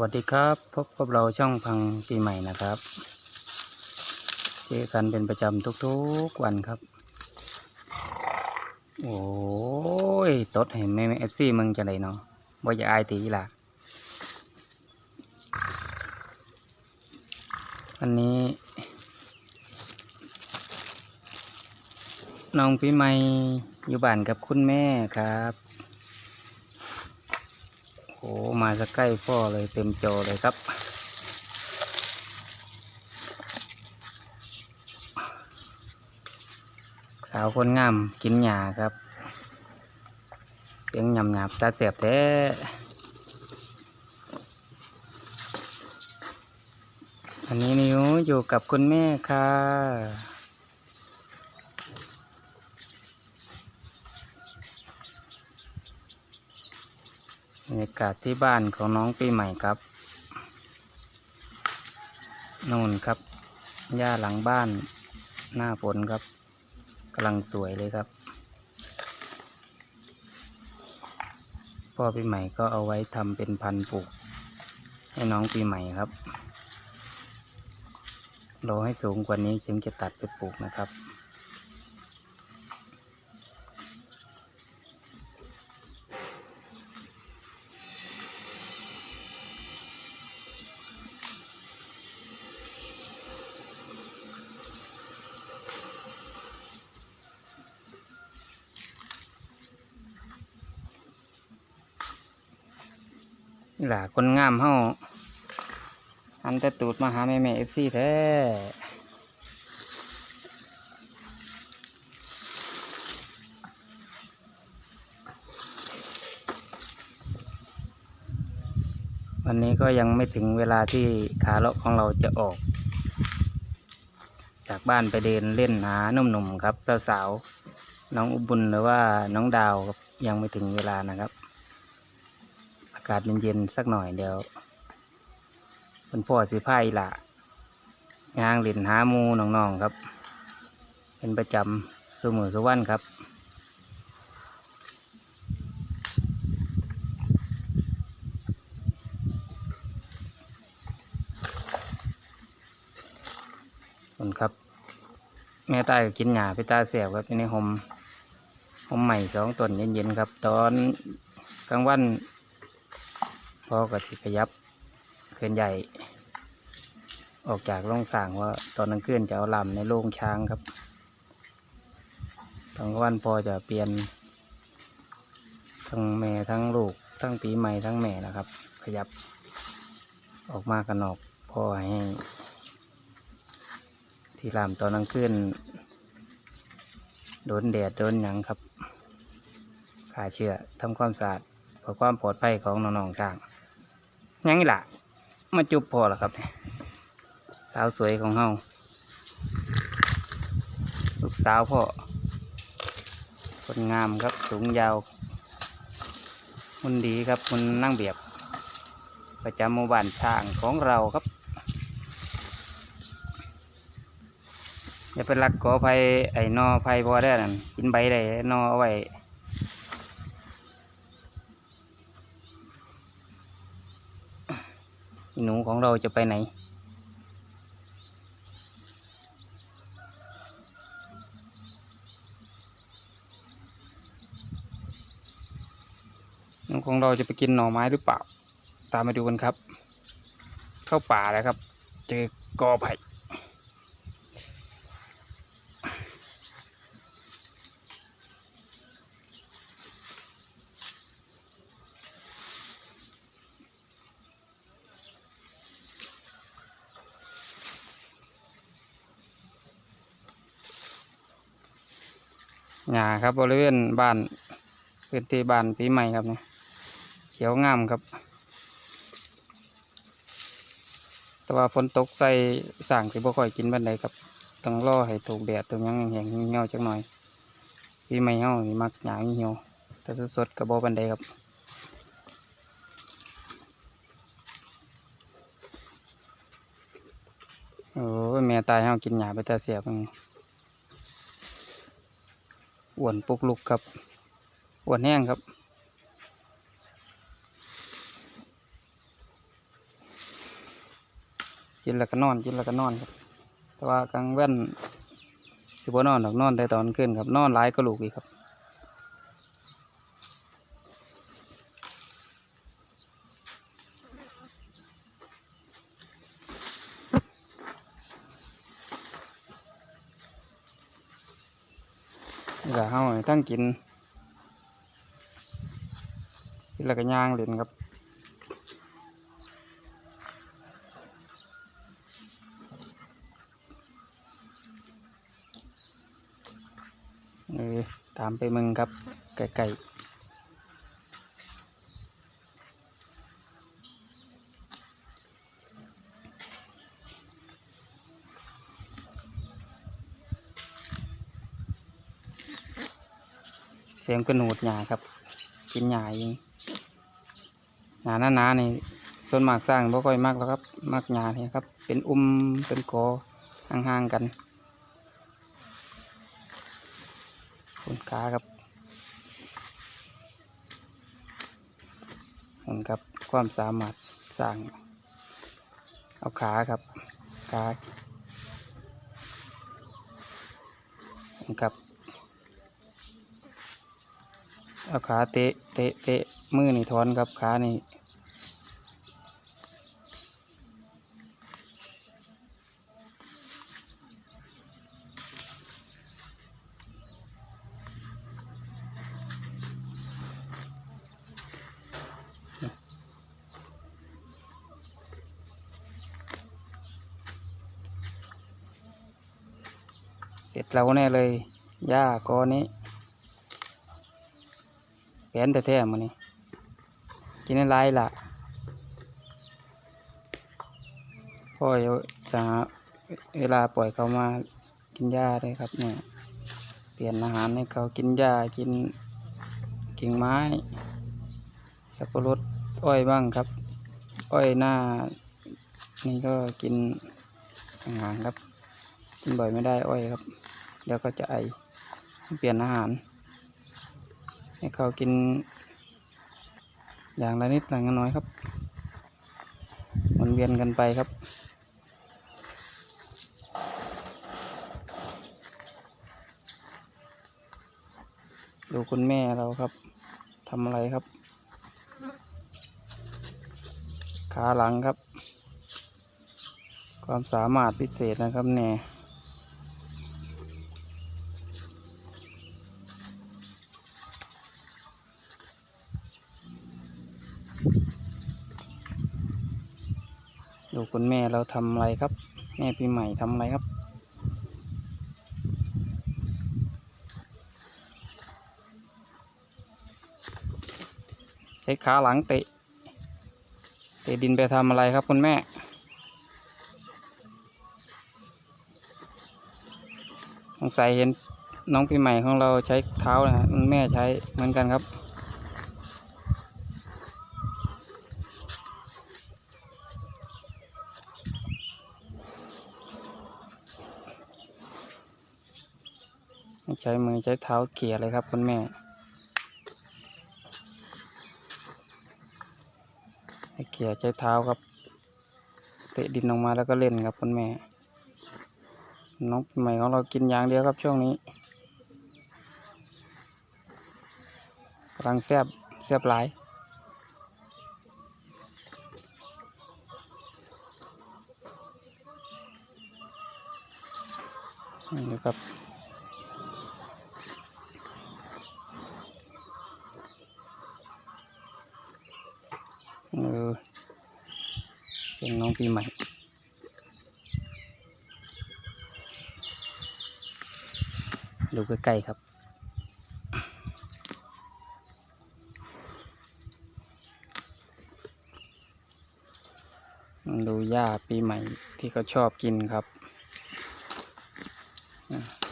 วัสดีครับ พบกับเราช่องพังปีใหม่นะครับ เจอกันเป็นประจำทุกๆวันครับ โอ้ยตดให้แม่เอฟซีมึงจะไหนเนาะบ่อย่าอายตีล่ะวันนี้ น้องปีใหม่อยู่บ้านกับคุณแม่ครับ มาจะใกล้พ่อเลยเต็มจอเลยครับ สาวคนงามกินหญ้าครับ เสียงหยำหยาบตาเสียบแท้อันนี้นิวอยู่กับคุณแม่ค่ะ บรรยากาศที่บ้านของน้องปีใหม่ครับนู่นครับ หญ้าหลังบ้านหน้าฝนครับกำลังสวยเลยครับ พ่อปีใหม่ก็เอาไว้ทำเป็นพันปลูก ให้น้องปีใหม่ครับรอให้สูงกว่านี้จึงจะตัดไปปลูกนะครับ นี่ล่ะคนงามเฮาอันต่ตูดมาหาแม่แม่เอฟซีแท้วันนี้ก็ยังไม่ถึงเวลาที่ขาเลาะของเราจะออก จากบ้านไปเดินเล่นหาหนุ่มๆครับสาวน้องอุบุญหรือว่าน้องดาวครับยังไม่ถึงเวลานะครับากาศเย็นๆสักหน่อยเดี๋ยวเป็นพ่อสิพายละยางเล่นหาหมูน้องๆครับ เป็นประจำสมือสุวรรณครับคนครับ แม่ตายก,กินหญ้าไปตาเสียบครับอยู่ในหมหมใหม่สองต้นเย็นๆครับ ตอนกลางวัน พ่อก็ที่ขยับเคลื่อนใหญ่ออกจากโรงสั่งว่าตอนนั้นเคลื่อนจะเอาลำในโรงช้างครับตอนกลางวันพ่อจะเปลี่ยน ทั้งแม่ทั้งลูก ทั้งปีใหม่ทั้งแม่นะครับ ขยับ ออกมากันออกพ่อให้ ที่ลำตอนนั้นขึ้นโดนแดดโดนหยังครับขาเชื้อทำความสะอาดเพื่อความปลอดภัยของน้องๆช้าง ยังนี่ล่ะ มาจุบพอแล้วครับ สาวสวยของเฮาลูกสาวพ่อคนงามครับสูงยาวมุนดีครับมุนนั่งเบียบ ประจำหมู่บ้านช้างของเราครับอย่าไปรักกอไผ่ไอ้นอไผ่พอได้นั่นกินใบได้นอเอาไว้ หนูของเราจะไปไหน หนูของเราจะไปกินหน่อไม้หรือเปล่า ตามมาดูกันครับ เข้าป่าแล้วครับ เจอกอไผ่ หญ้าครับบริเวณบ้านพื้นที่บ้านปีใหม่ครับเนี่ยเขียวงามครับ แต่ว่าฝนตกใส่สั่งสิบ่ค่อยกินบันไดครับต้องรอให้ถูกแดดตรงยังแห้งเหี่ยวจักหน่อยปีใหม่เฮานี่มักหญ้าเหี่ยวแต่สดๆกับบ่บันไดครับโอ้แม่ตายเฮากินหญ้าไปแต่เสียบมัน อ้วนปุกลุกครับอ้วนแห้งครับ กินแล้วก็นอนกินแล้วก็นอนครับ แต่ว่ากลางเว้นสิบนอนหรอกนอนแต่ตอนขึ้นครับ นอนหลายก็ลูกอีกครับ ก็เฮาให้ทั้งกินกินแล้วก็ย่างเล่นครับเออตามไปมึงครับไก่ๆ สียงกระหนูดหยาครับ กินหยาเองหยาหนาๆนี่ส่วนมากสร้างบ่ค่อยมากแล้วครับมักหยาเนี่ยครับ เป็นอุ้มเป็นกอห่างๆกันคุณขาครับคุณครับความสามารถสร้าง เอาขาครับขาครับ เอาขาเตะเตะเตะมือนี่ถอนครับขานี่เสร็จแล้วแน่เลยหญ้าก้อนนี้ นแต่แท้ๆมันนี่กินได้หลายละพ่อจะจะหาเวลาปล่อยเขามากินหญ้าเลยครับเนี่ยเปลี่ยนอาหารให้เขากินหญ้ากินกิ่งไม้ สับปะรดอ้อยบ้างครับ อ้อยหน้า นี่ก็กินหางครับ กินบ่อยไม่ได้อ้อยครับ เดี๋ยวก็จะไอเปลี่ยนอาหาร ให้เขากิน อย่างละนิดอย่างละน้อยครับหมันเวียนกันไปครับ ดูคุณแม่เราครับทำอะไรครับ ขาหลังครับ ความสามารถพิเศษนะครับแน่ ดูคุณแม่เราทำอะไรครับ แม่ปีใหม่ทำอะไรครับ ใช้ขาหลังเตะ เตะดินไปทำอะไรครับคุณแม่สงสัยเห็นน้องปีใหม่ของเราใช้เท้านะฮะแม่ใช้เหมือนกันครับ ช้มือใช้เท้าเขี่ยเลยครับคุณแม่ให้เขี่ยใช้เท้าครับ เตะดินออกมาแล้วก็เล่นครับคุณแม่ น้องใหม่ของเรากินอย่างเดียวครับช่วงนี้กำลังแซบแซบหลายนี่ครับ เออเสียงน้องปีใหม่ดูใกล้ๆครับ ดูหญ้าปีใหม่ที่เขาชอบกินครับอะ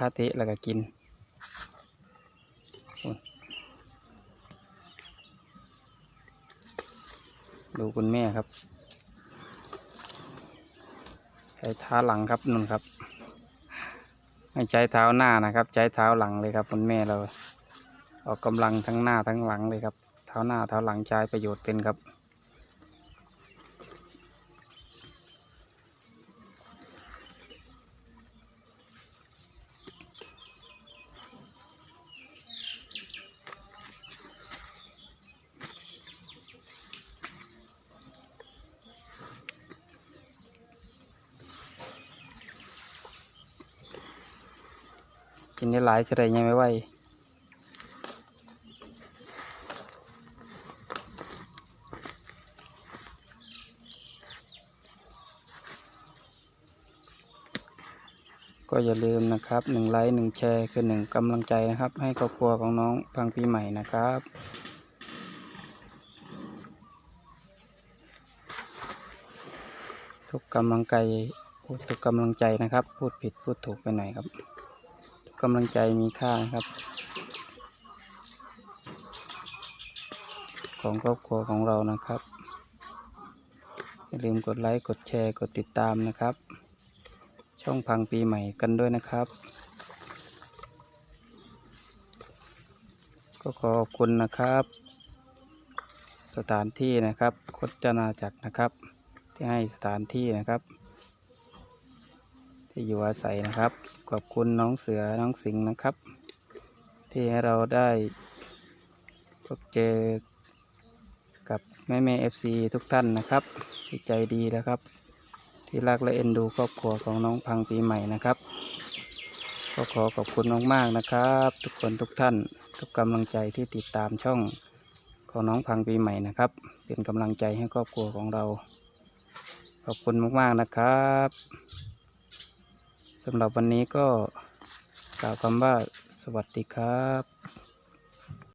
คาเตะเตะแล้วก็กินดูคุณแม่ครับใช้เท้าหลังครับนุ่นครับ ไม่ใช้เท้าหน้านะครับ ใช้เท้าหลังเลยครับคุณแม่เรา ออกกำลังทั้งหน้าทั้งหลังเลยครับ เท้าหน้าเท้าหลังใช้ประโยชน์เป็นครับ กินได้หลายเฉยยังไม่ไหวก็อย่าลืมนะครับหนึ่งไลค์หนึ่งแชร์คือหนึ่งกำลังใจนะครับ ให้ครอบครัวของน้องพังปีใหม่นะครับ ทุกกำลังใจทุกกำลังใจนะครับ พูดผิดพูดถูกไปหน่อยครับ กำลังใจมีค่านะครับ ของครอบครัวของเรานะครับ อย่าลืมกดไลค์กดแชร์กดติดตามนะครับ ช่องพังปีใหม่กันด้วยนะครับ ก็ขอขอบคุณนะครับ สถานที่นะครับโคจนาจักรนะครับ ที่ให้สถานที่นะครับ ที่อยู่อาศัยนะครับ ขอบคุณน้องเสือน้องสิงห์นะครับ ที่ให้เราได้พบเจอกับแม่แม่เอฟซีทุกท่านนะครับที่ใจดีนะครับ ที่รักและเอ็นดูครอบครัวของน้องพังปีใหม่นะครับก็ขอขอบคุณมากๆนะครับ ทุกคนทุกท่าน ทุกกำลังใจที่ติดตามช่องของน้องพังปีใหม่นะครับ เป็นกำลังใจให้ครอบครัวของเรา ขอบคุณมากๆนะครับ สำหรับวันนี้ก็กล่าวคำว่าสวัสดีครับ